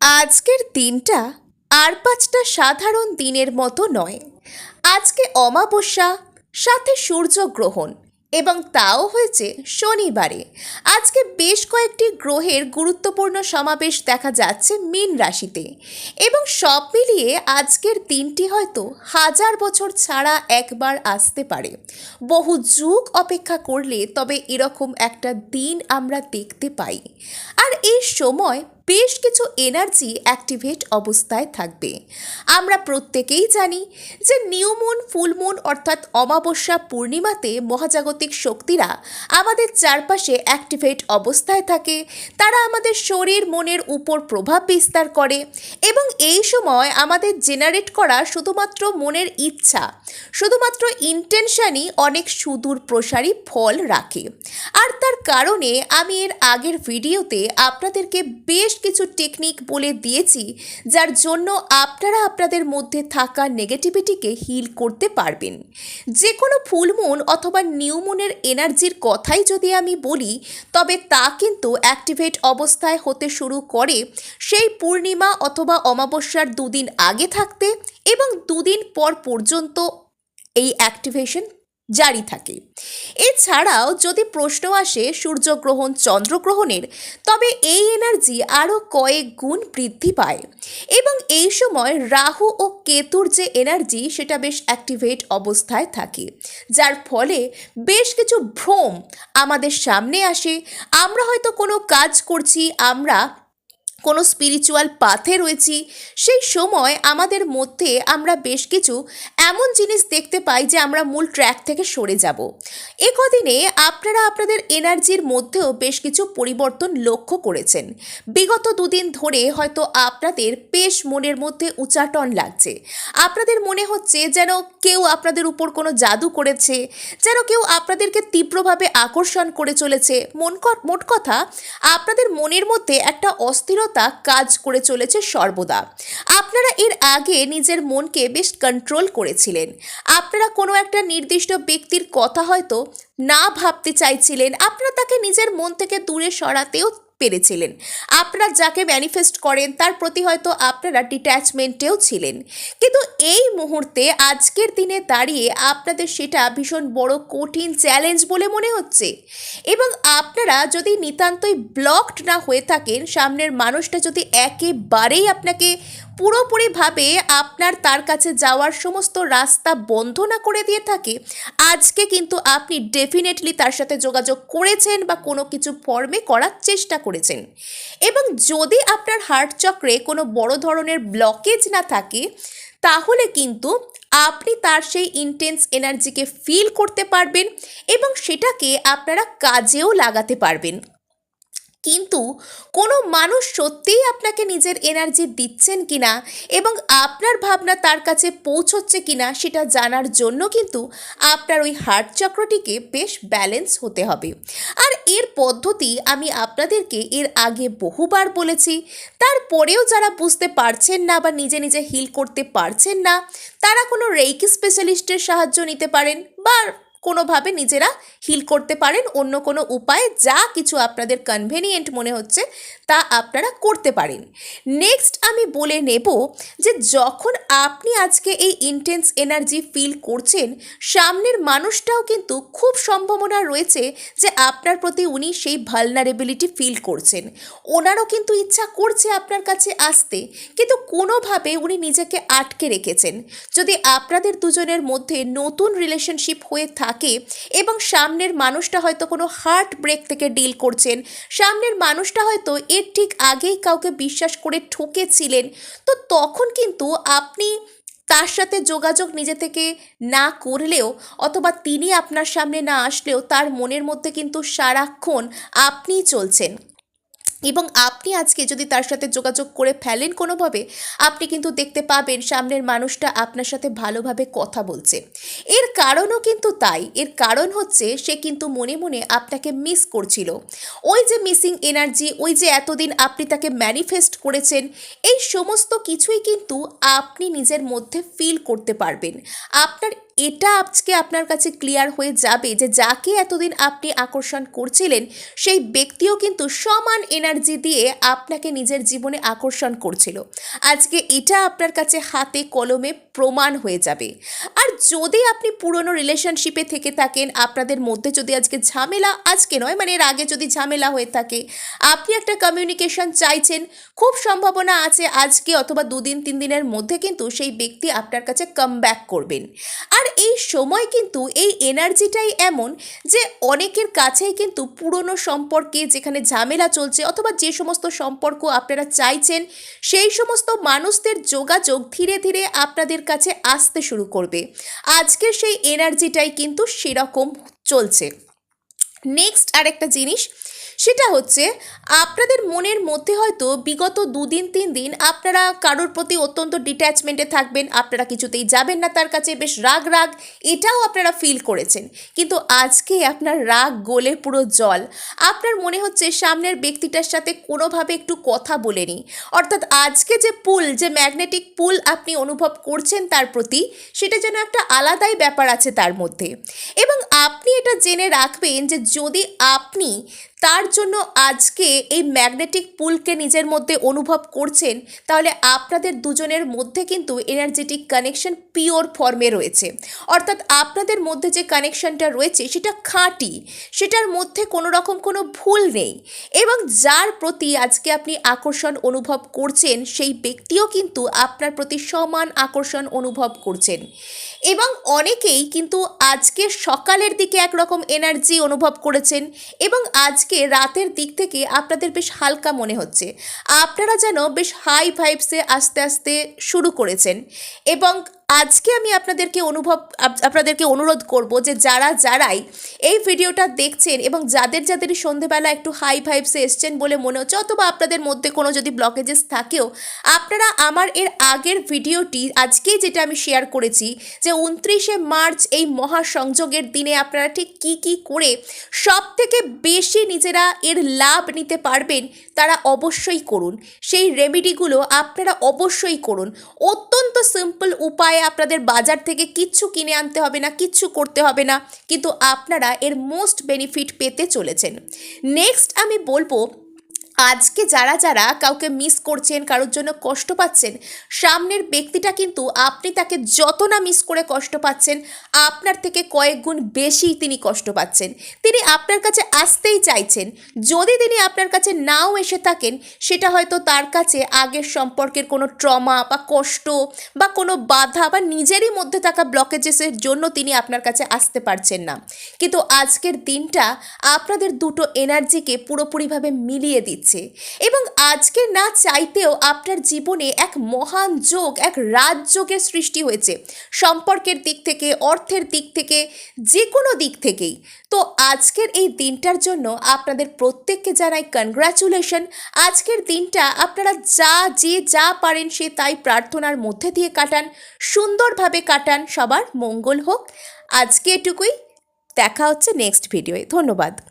আজকের দিনটা আর পাঁচটা সাধারণ দিনের মতো নয়। আজকে অমাবস্যা, সাথে সূর্যগ্রহণ এবং তাও হয়েছে শনিবারে। আজকে বেশ কয়েকটি গ্রহের গুরুত্বপূর্ণ সমাবেশ দেখা যাচ্ছে মীন রাশিতে এবং সব মিলিয়ে আজকের দিনটি হয়তো হাজার বছর ছাড়া একবার আসতে পারে। বহু যুগ অপেক্ষা করলে তবে এরকম একটা দিন আমরা দেখতে পাই। আর এই সময় বেশ কিছু এনার্জি অ্যাক্টিভেট অবস্থায় থাকবে। আমরা প্রত্যেকেই জানি যে নিউ ফুলমুন অর্থাৎ অমাবস্যা পূর্ণিমাতে মহাজাগতিক শক্তিরা আমাদের চারপাশে অ্যাক্টিভেট অবস্থায় থাকে। তারা আমাদের শরীর, মনের উপর প্রভাব বিস্তার করে এবং এই সময় আমাদের জেনারেট করা শুধুমাত্র মনের ইচ্ছা, শুধুমাত্র ইন্টেনশনই অনেক সুদূর প্রসারী ফল রাখে। আর তার কারণে আমি এর আগের ভিডিওতে আপনাদেরকে বেশ কিছু টেকনিক বলে দিয়েছি, যার জন্য আপনারা আপনাদের মধ্যে থাকা নেগেটিভিটিকে হিল করতে পারবেন। যে কোনো ফুলমুন অথবা নিউমুনের এনার্জির কথাই যদি আমি বলি, তবে তা কিন্তু অ্যাক্টিভেট অবস্থায় হতে শুরু করে সেই পূর্ণিমা অথবা অমাবস্যার দুদিন আগে থাকতে এবং দুদিন পর পর্যন্ত এই অ্যাক্টিভেশন জারি থাকে। এছাড়াও যদি প্রশ্ন আসে সূর্যগ্রহণ চন্দ্রগ্রহণের, তবে এই এনার্জি আরও কয়েক গুণ বৃদ্ধি পায়। এবং এই সময় রাহু ও কেতুর যে এনার্জি সেটা বেশ অ্যাক্টিভেট অবস্থায় থাকে। যার ফলে বেশ কিছু ভ্রম আমাদের সামনে আসে। আমরা হয়তো কোনো কাজ করছি, আমরা কোনো স্পিরিচুয়াল পাথে রয়েছি, সেই সময় আমাদের মধ্যে আমরা বেশ কিছু এমন জিনিস দেখতে পাই যে আমরা মূল ট্র্যাক থেকে সরে যাব। এ কদিনে আপনারা আপনাদের এনার্জির মধ্যেও বেশ কিছু পরিবর্তন লক্ষ্য করেছেন। বিগত দুদিন ধরে হয়তো আপনাদের বেশ মনের মধ্যে উচাটন লাগছে। আপনাদের মনে হচ্ছে যেন কেউ আপনাদের উপর কোনো জাদু করেছে, যেন কেউ আপনাদেরকে তীব্রভাবে আকর্ষণ করে চলেছে। মন মোট কথা, আপনাদের মনের মধ্যে একটা অস্থিরতা কাজ করে চলেছে সর্বদা। আপনারা এর আগে নিজের মনকে বেশ কন্ট্রোল করেছিলেন। আপনারা কোনো একটা নির্দিষ্ট ব্যক্তির কথা হয়তো না ভাবতে চাইছিলেন। আপনারা তাকে নিজের মন থেকে দূরে সরাতেও পেরেছিলেন। আপনারা যাকে ম্যানিফেস্ট করেন, তার প্রতি হয়তো আপনারা ডিট্যাচমেন্টেও ছিলেন। কিন্তু এই মুহূর্তে, আজকের দিনে দাঁড়িয়ে আপনাদের সেটা ভীষণ বড় কঠিন চ্যালেঞ্জ বলে মনে হচ্ছে। এবং আপনারা যদি নিতান্তই ব্লকড না হয়ে থাকেন, সামনের মানুষটা যদি একেবারেই আপনাকে পুরোপুরিভাবে আপনার তার কাছে যাওয়ার সমস্ত রাস্তা বন্ধ না করে দিয়ে থাকে, আজকে কিন্তু আপনি ডেফিনেটলি তার সাথে যোগাযোগ করেছেন বা কোনো কিছু ফর্মে করার চেষ্টা করেছেন। এবং যদি আপনার হার্ট চক্রে কোনো বড় ধরনের ব্লকেজ না থাকে, তাহলে কিন্তু আপনি তার সেই ইন্টেন্স এনার্জিকে ফিল করতে পারবেন এবং সেটাকে আপনারা কাজেও লাগাতে পারবেন। কিন্তু কোনো মানুষ সত্যিই আপনাকে নিজের এনার্জি দিচ্ছেন কিনা এবং আপনার ভাবনা তার কাছে পৌঁছচ্ছে কিনা সেটা জানার জন্য কিন্তু আপনার ওই হার্ট চক্রটিকে বেশ ব্যালেন্স হতে হবে। আর এর পদ্ধতি আমি আপনাদেরকে এর আগে বহুবার বলেছি, তারপরেও যারা বুঝতে পারছেন না বা নিজে নিজে হিল করতে পারছেন না, তারা কোনো রেইকি স্পেশালিস্টের সাহায্য নিতে পারেন বা কোনোভাবে নিজেরা হিল করতে পারেন। অন্য কোনো উপায়ে যা কিছু আপনাদের কনভেনিয়েন্ট মনে হচ্ছে তা আপনারা করতে পারেন। নেক্সট আমি বলে নেব যে যখন আপনি আজকে এই ইন্টেন্স এনার্জি ফিল করছেন, সামনের মানুষটাও কিন্তু খুব সম্ভাবনা রয়েছে যে আপনার প্রতি উনি সেই ভালনারেবিলিটি ফিল করছেন। ওনারও কিন্তু ইচ্ছা করছে আপনার কাছে আসতে, কিন্তু কোনোভাবে উনি নিজেকে আটকে রেখেছেন। যদি আপনাদের দুজনের মধ্যে নতুন রিলেশনশিপ হয়ে থাকে এবং সামনের মানুষটা হয়তো কোনো হার্ট ব্রেক থেকে ডিল করছেন। সামনের মানুষটা হয়তো এর ঠিক আগেই কাউকে বিশ্বাস করে ঠকেছিলেন। তো তখন কিন্তু আপনি তার সাথে যোগাযোগ নিজে থেকে না করলেও অথবা তিনি আপনার সামনে না আসলেও তার মনের মধ্যে কিন্তু সারাক্ষণ আপনিই চলছেন। এবং আপনি আজকে যদি তার সাথে যোগাযোগ করে ফেলেন কোনোভাবে, আপনি কিন্তু দেখতে পাবেন সামনের মানুষটা আপনার সাথে ভালোভাবে কথা বলছে। এর কারণও কিন্তু তাই। এর কারণ হচ্ছে সে কিন্তু মনে মনে আপনাকে মিস করছিল। ওই যে মিসিং এনার্জি ওই যে এতদিন আপনি তাকে ম্যানিফেস্ট করেছেন, এই সমস্ত কিছুই কিন্তু আপনি নিজের মধ্যে ফিল করতে পারবেন। আপনার এটা আজকে আপনার কাছে ক্লিয়ার হয়ে যাবে যে যাকে এতদিন আপনি আকর্ষণ করছিলেন, সেই ব্যক্তিও কিন্তু সমান এনার্জি দিয়ে আপনাকে নিজের জীবনে আকর্ষণ করছিল। আজকে এটা আপনার কাছে হাতে কলমে প্রমাণ হয়ে যাবে। আর যদি আপনি পুরনো রিলেশনশিপে থেকে থাকেন, আপনাদের মধ্যে যদি আজকে ঝামেলা, আজকে নয় মানে এর আগে যদি ঝামেলা হয়ে থাকে, আপনি একটা কমিউনিকেশন চাইছেন, খুব সম্ভাবনা আছে আজকে অথবা দুদিন, তিন দিনের মধ্যে কিন্তু সেই ব্যক্তি আপনার কাছে কাম করবেন। আর এই সময় কিন্তু এই এনার্জিটাই এমন যে অনেকের কাছেই কিন্তু পুরনো সম্পর্কে যেখানে ঝামেলা চলছে অথবা যে সমস্ত সম্পর্ক আপনারা চাইছেন, সেই সমস্ত মানুষদের যোগাযোগ ধীরে ধীরে আপনাদের কাছে আসতে শুরু করবে। আজকের সেই এনার্জিটাই কিন্তু সেরকম চলছে। নেক্সট আরেকটা জিনিস সেটা হচ্ছে, আপনাদের মনের মধ্যে হয়তো বিগত দুদিন তিন দিন আপনারা কারোর প্রতি অত্যন্ত ডিট্যাচমেন্টে থাকবেন, আপনারা কিছুতেই যাবেন না তার কাছে, বেশ রাগ রাগ, এটাও আপনারা ফিল করেছেন। কিন্তু আজকে আপনার রাগ গোলে পুরো জল। আপনার মনে হচ্ছে সামনের ব্যক্তিটার সাথে কোনোভাবে একটু কথা বলে নিই। অর্থাৎ আজকে যে পুল যে ম্যাগনেটিক পুল আপনি অনুভব করছেন তার প্রতি, সেটা যেন একটা আলাদাই ব্যাপার আছে তার মধ্যে। এবং আপনি এটা জেনে রাখবেন যে যদি আপনি তার জন্য আজকে এই ম্যাগনেটিক পুলকে নিজের মধ্যে অনুভব করছেন, তাহলে আপনাদের দুজনের মধ্যে কিন্তু এনার্জেটিক কানেকশন পিওর ফর্মে রয়েছে। অর্থাৎ আপনাদের মধ্যে যে কানেকশনটা রয়েছে, সেটা খাঁটি, সেটার মধ্যে কোনো রকম কোনো ভুল নেই। এবং যার প্রতি আজকে আপনি আকর্ষণ অনুভব করছেন, সেই ব্যক্তিও কিন্তু আপনার প্রতি সমান আকর্ষণ অনুভব করছেন। এবং অনেকেই কিন্তু আজকে সকালের দিকে একরকম এনার্জি অনুভব করেছেন এবং আজকে রাতের দিক থেকে আপনাদের বেশ হালকা মনে হচ্ছে। আপনারা যেন বেশ হাই ভাইবসে আস্তে আস্তে শুরু করেছেন এবং আজকে আমি আপনাদেরকে অনুভব, আপ- আপনাদেরকে অনুরোধ করব যে যারা, যারাই এই ভিডিওটা দেখছেন এবং যাদের যাদের সন্ধেবেলা একটু হাই ভাইবসে এসছেন বলে মনে হচ্ছে, অথবা আপনাদের মধ্যে কোনো যদি ব্লকেজেস থাকেও, আপনারা আমার এর আগের ভিডিওটি আজকেই যেটা আমি শেয়ার করেছি, যে উনত্রিশে মার্চ এই মহাসংযোগের দিনে আপনারা ঠিক কি কি করে সব থেকে বেশি নিজেরা এর লাভ নিতে পারবেন, তারা অবশ্যই করুন। সেই রেমেডিগুলো আপনারা অবশ্যই করুন। অত্যন্ত সিম্পল উপায়ে আপনাদের বাজার থেকে কিচ্ছু কিনে আনতে হবে না, কিচ্ছু করতে হবে না। কিন্তু আপনারা এর মোস্ট বেনিফিট পেতে চলেছেন। নেক্সট আমি বলব আজকে যারা যারা কাউকে মিস করছেন, কারোর জন্য কষ্ট পাচ্ছেন, সামনের ব্যক্তিটা কিন্তু আপনি তাকে যত না মিস করে কষ্ট পাচ্ছেন, আপনার থেকে কয়েক গুণ বেশি তিনি কষ্ট পাচ্ছেন। তিনি আপনার কাছে আসতেই চাইছেন। যদি তিনি আপনার কাছে নাও এসে থাকেন, সেটা হয়তো তার কাছে আগের সম্পর্কের কোনো ট্রমা বা কষ্ট বা কোনো বাধা বা নিজেরই মধ্যে থাকা ব্লকেজেসের জন্য তিনি আপনার কাছে আসতে পারছেন না। কিন্তু আজকের দিনটা আপনাদের দুটো এনার্জিকে পুরোপুরিভাবে মিলিয়ে দিচ্ছে। এবং আজকে না চাইতেও আপনার জীবনে এক মহান যোগ, এক রাজযোগের সৃষ্টি হয়েছে। সম্পর্কের দিক থেকে, অর্থের দিক থেকে যে কোনো দিক থেকেই। তো আজকের এই দিনটার জন্য আপনাদের প্রত্যেককে জানাই কনগ্রাচুলেশন আজকের দিনটা আপনারা যা, যে যা পারেন সে তাই প্রার্থনার মধ্যে দিয়ে কাটান। সুন্দরভাবে কাটান, সবার মঙ্গল হোক। আজকে এটুকুই। দেখা হচ্ছে নেক্সট ভিডিওয়ে ধন্যবাদ।